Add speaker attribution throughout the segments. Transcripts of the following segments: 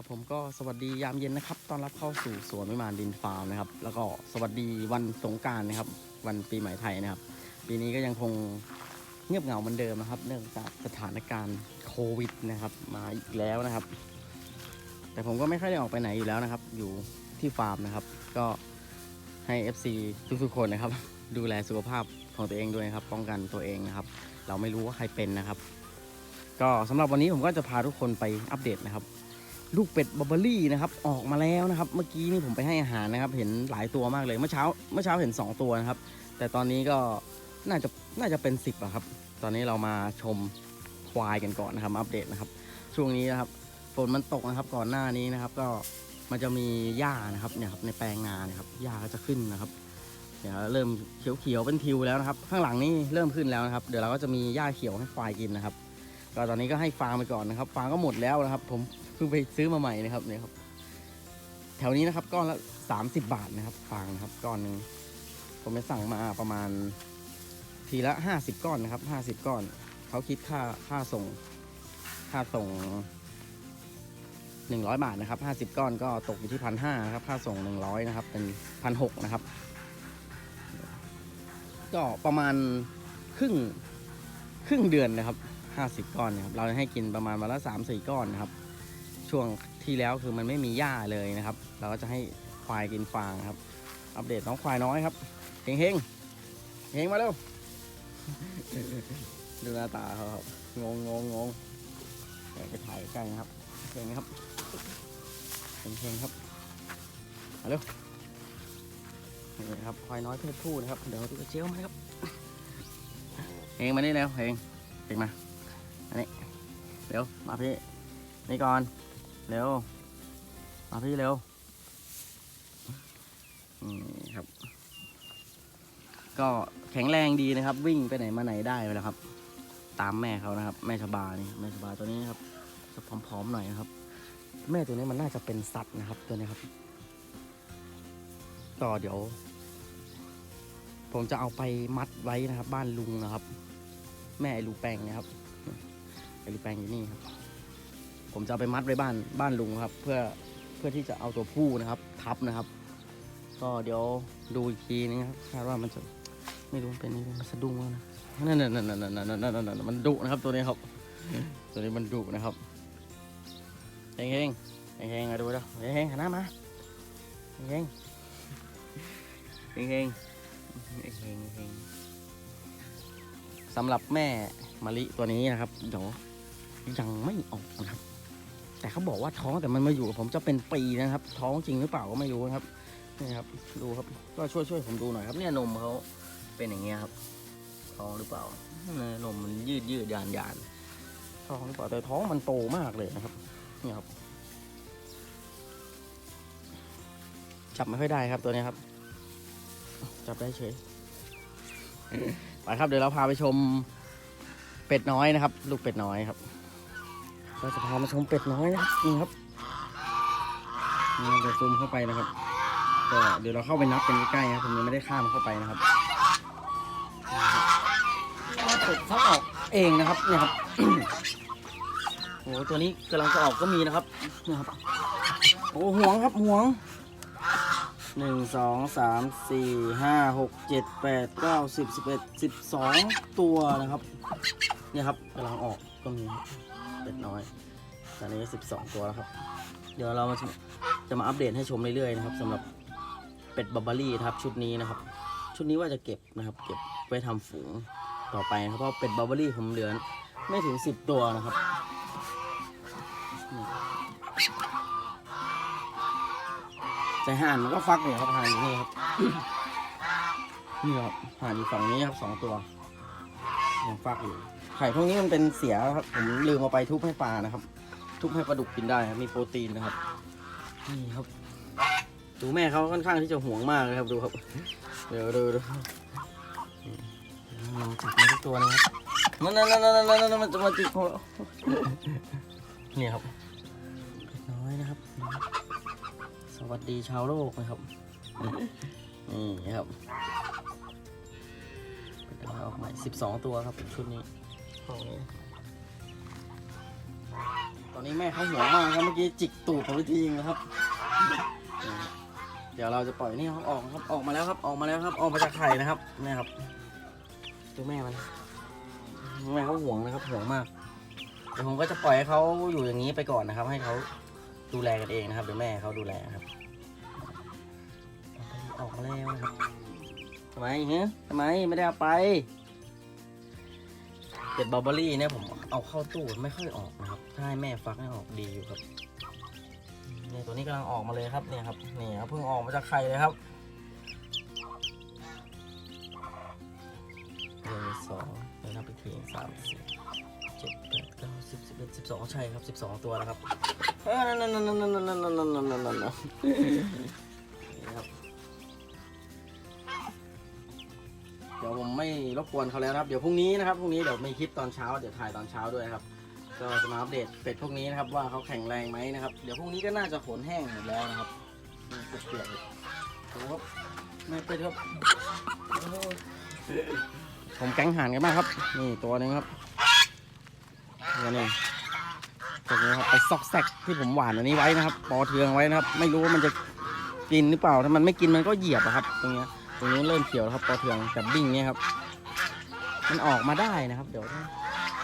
Speaker 1: ครับผมก็สวัสดียามเย็นนะครับต้อนรับเข้าสู่สวนวิมานดินฟาร์มนะครับ แล้วก็สวัสดีวันสงการนะครับ วันปีใหม่ไทยนะครับ ปีนี้ก็ยังคงเงียบเหงาเหมือนเดิมนะครับ เนื่องจากสถานการณ์โควิดนะครับ มาอีกแล้วนะครับ แต่ผมก็ไม่ค่อยได้ออกไปไหนอยู่แล้วนะครับ อยู่ที่ฟาร์มนะครับ ก็ให้ FC ทุกๆคนนะครับ ดูแลสุขภาพของตัวเองด้วยครับ ป้องกันตัวเองนะครับ เราไม่รู้ว่าใครเป็นนะครับ ก็สำหรับวันนี้ผมก็จะพาทุกคนไปอัปเดตนะครับ ลูกเป็ดบับเบอรี่นะครับออกมาแล้วนะครับ เมื่อกี้นี่ผมไปให้อาหารนะครับ เห็นหลายตัวมากเลยเมื่อเช้าเมื่อเช้าเห็น 2 ตัวนะครับ แต่ตอนนี้ก็น่าจะน่าจะเป็น 10อะครับ ตอนนี้เรามาชมควายกันก่อนนะครับ อัปเดตนะครับ ช่วงนี้นะครับฝนมันตกนะครับก่อนหน้านี้นะครับ ก็มันจะมีหญ้านะครับเนี่ยครับในแปลงนาเนี่ยครับหญ้าก็จะขึ้นนะครับเดี๋ยวเริ่มเขียวๆเป็นทิวแล้วนะครับ ข้างหลังนี่เริ่มขึ้นแล้วนะครับ เดี๋ยวเราก็จะมีหญ้าเขียวให้ควายกินนะครับ ก็ตอนนี้ก็ให้ฟางไปก่อนนะครับ ฟางก็หมดแล้วนะครับ ผมเพิ่งไปซื้อมาใหม่นะครับเนี่ยครับ แถวนี้นะครับก้อนละ30บาทนะครับ ฟางนะครับก้อนหนึ่งผมไปสั่งมาประมาณ ทีละ50ก้อนนะครับ50ก้อนเขาคิดค่าค่าส่ง ค่าส่ง100บาทนะครับ50ก้อนก็ตกอยู่ที่พันห้านะครับ ค่าส่ง100นะครับ เป็นพันหนะครับ ก็ประมาณครึ่งครึ่งเดือนนะครับ 50 ก้อนนะครับเราจะให้กินประมาณวันละ3 4 ก้อนนะครับ ช่วงที่แล้วคือมันไม่มีหญ้าเลยนะครับ เราก็จะให้ควายกินฟางครับ อัปเดตน้องควายน้อยครับเฮงเฮงเฮงมาเร็วดูหน้าตาเขาครับงงงงงงไปถ่ายใกล้นะครับเฮงครับเฮงเฮงครับมาเร็วนี่ครับควายน้อยเพศผู้นะครับ เดี๋ยวดูกเจียวมาครับเฮงมานี่แล้วเฮงเฮงมา เร็ว มาพี่ นี่ก่อน เร็ว มาพี่เร็วครับ ก็แข็งแรงดีนะครับ วิ่งไปไหนมาไหนได้ไปแล้วครับ ตามแม่เขานะครับ แม่ชบานี่แม่ชบาตัวนี้ครับจะผอมๆหน่อยนะครับ แม่ตัวนี้มันน่าจะเป็นสัตว์นะครับตัวนี้ครับก็เดี๋ยว ผมจะเอาไปมัดไว้นะครับ บ้านลุงนะครับ แม่ไอ้ลูแปงนะครับ อะไรแปลงอยู่นี่ครับ ผมจะไปมัดไว้บ้านบ้านลุงครับ เพื่อเพื่อที่จะเอาตัวผู้นะครับ ทับนะครับ ก็เดี๋ยวดูอีกทีนึงครับคาดว่ามันจะไม่รู้เป็นมันสะดุ้งแล้วนะนั่นนั่นนั่นนั่นนั่นนั่นนั่นมันดุนะครับตัวนี้ครับ ตัวนี้มันดุนะครับเฮงเฮงเฮงมาดูดูเฮงเฮงหันหน้ามาเฮงเฮงเฮงเฮงสำหรับแม่มะลิตัวนี้นะครับเดี๋ยว ยังไม่ออกนะครับ แต่เขาบอกว่าท้องแต่มันมาอยู่กับผมจะเป็นปีนะครับ ท้องจริงหรือเปล่าก็ไม่รู้นะครับนี่ครับ ดูครับ ก็ช่วยช่วยผมดูหน่อยครับ เนี่ยนมเขาเป็นอย่างเงี้ยครับ ท้องหรือเปล่านมมันยืดยืดยานยานท้องหรือเปล่าแต่ท้องมันโตมากเลยนะครับนี่ครับ จับไม่ค่อยได้ครับตัวนี้ครับ จับได้เฉยไปครับเดี๋ยวเราพาไปชมเป็ดน้อยนะครับ ลูกเป็ดน้อยครับ เราจะพามาชมเป็ดน้อยนะครับนี่ครับนี่เดี๋ยวซูมเข้าไปนะครับก็เดี๋ยวเราเข้าไปนับกันใกล้ๆครับผมยังไม่ได้ข้ามเข้าไปนะครับเป็ดเขาออกเองนะครับเนี่ยครับโอ้โหตัวนี้กำลังจะออกก็มีนะครับนี่ครับโอ้ห่วงครับห่วงหนึ่งสองสามสี่ห้าหกเจ็ดแปดเก้าสิบสิบเอ็ดสิบสองตัวนะครับเนี่ยครับกำลังออกก็มี เป็ดน้อย ตอนนี้ 12 ตัวแล้วครับ เดี๋ยวเรามาจะมาอัปเดตให้ชมเรื่อยๆนะครับสำหรับเป็ดบับเบอรี่ครับชุดนี้นะครับ ชุดนี้ว่าจะเก็บนะครับ เก็บไว้ทำฝูงต่อไปนะครับเพราะเป็ดบับเบอรี่ผมเหลือไม่ถึง 10 ตัวนะครับนี่แต่ห่านมันก็ฟักอยู่ครับห่านอยู่นี่ครับนี่ครับห่านอยู่ฝั่งนี้ครับสองตัวยังฟักอยู่ ไข่พวกนี้มันเป็นเสียครับผมลืมเอาไปทุบให้ปลานะครับ ทุบให้ปลาดุกกินได้ครับมีโปรตีนนะครับนี่ครับดูแม่เขาค่อนข้างที่จะห่วงมากเลยครับดูครับเดี๋ยวดูดูนี่ลองจับมาทุกตัวนะครับนั่นนั่นนั่นนั่นนั่นมันจะมาจิกของเรานี่ครับเล็กน้อยนะครับ สวัสดีชาวโลกนะครับนี่ครับเอาออกใหม่12ตัวครับชุดนี้ ของนี้ตอนนี้แม่เขาห่วงมากครับเมื่อกี้จิกตูดผมไปทีนึงนะครับ เดี๋ยวเราจะปล่อยนี่ครับออกครับออกมาแล้วครับออกมาแล้วครับออกมาจากไข่นะครับนี่ครับดูแม่มันแม่เขาห่วงนะครับห่วงมากเดี๋ยวผมก็จะปล่อยให้เขาอยู่อย่างนี้ไปก่อนนะครับ ให้เขาดูแลกันเองนะครับเดี๋ยวแม่เขาดูแลนะครับ ออกมาแล้วนะครับทำไมฮะทำไมไม่ได้เอาไป เห็ดบาร์บอรี่เนี่ยผมเอาเข้าตู้ไม่ค่อยออกนะครับใช่แม่ฟักให้ออกดีอยู่ครับเนี่ยตัวนี้กำลังออกมาเลยครับเนี่ยครับนี่ครับเพิ่งออกมาจากไข่เลยครับหนึ่งสองแล้วนับไปทีสามสี่เจ็ดแปดเก้าสิบสิบเอ็ดสิบสองใช่ครับสิบสองตัวแล้วครับนั่นนั่นนั่นนั่นนั่นนั่นนั่น เดี๋ยวผมไม่รบกวนเขาแล้วนะครับ เดี๋ยวพรุ่งนี้นะครับพรุ่งนี้เดี๋ยวมีคลิปตอนเช้าเดี๋ยวถ่ายตอนเช้าด้วยครับ ก็จะมาอัปเดตเป็ดพวกนี้นะครับว่าเขาแข็งแรงไหมนะครับ เดี๋ยวพรุ่งนี้ก็น่าจะขนแห้งหมดแล้วนะครับเปียกๆเลยโอ้โหไม่เป็ดครับผมแก๊งห่านกันมากครับ นี่ตัวนึงครับตัวนี้ตัวนี้ครับไปซอกแซกที่ผมหวานอันนี้ไว้นะครับ ปอเทืองไว้นะครับ ไม่รู้ว่ามันจะกินหรือเปล่า ถ้ามันไม่กินมันก็เหยียบอะครับ ตรงเนี้ย ตรงนี้นเริ่มเขียวแล้วครับปอเทืองกับบิ้งเนี่ยครับ มันออกมาได้นะครับ เดี๋ยว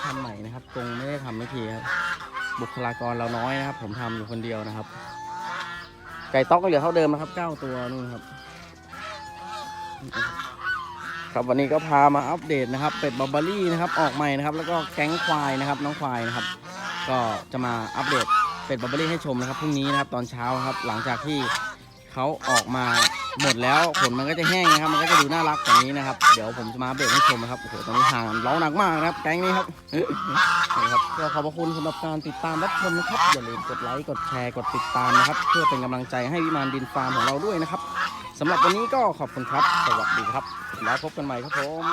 Speaker 1: ทำใหม่นะครับ ตรงไม่ได้ทำไม่ทีครับ บุคลากรเราน้อยนะครับ ผมทำอยู่คนเดียวนะครับ ไก่ต๊อกก็เหลือเท่าเดิมนะครับเก้าตัวนู่นครับ ครับวันนี้ก็พามาอัปเดตนะครับ เป็ดบาร์บารี่นะครับ ออกใหม่นะครับ แล้วก็แก๊งควายนะครับ น้องควายนะครับ ก็จะมาอัปเดตเป็ดบาร์บารี่ให้ชมนะครับพรุ่งนี้นะครับตอนเช้าครับ หลังจากที่เขาออกมา หมดแล้วขนมันก็จะแห้งนะครับ มันก็จะดูน่ารักแบบนี้นะครับ เดี๋ยวผมจะมาอัปเดตให้ชมนะครับ โอ้โห ตอนนี้ห่างร้องหนักมากนะครับ แก๊งนี้ครับนะครับก็ขอบพระคุณสำหรับการติดตามรับชมนะครับ อย่าลืมกดไลค์ กดแชร์ กดติดตามนะครับ เพื่อเป็นกำลังใจให้วิมานดินฟาร์มของเราด้วยนะครับสำหรับวันนี้ก็ขอบคุณครับ สวัสดีครับ แล้วพบกันใหม่ครับผม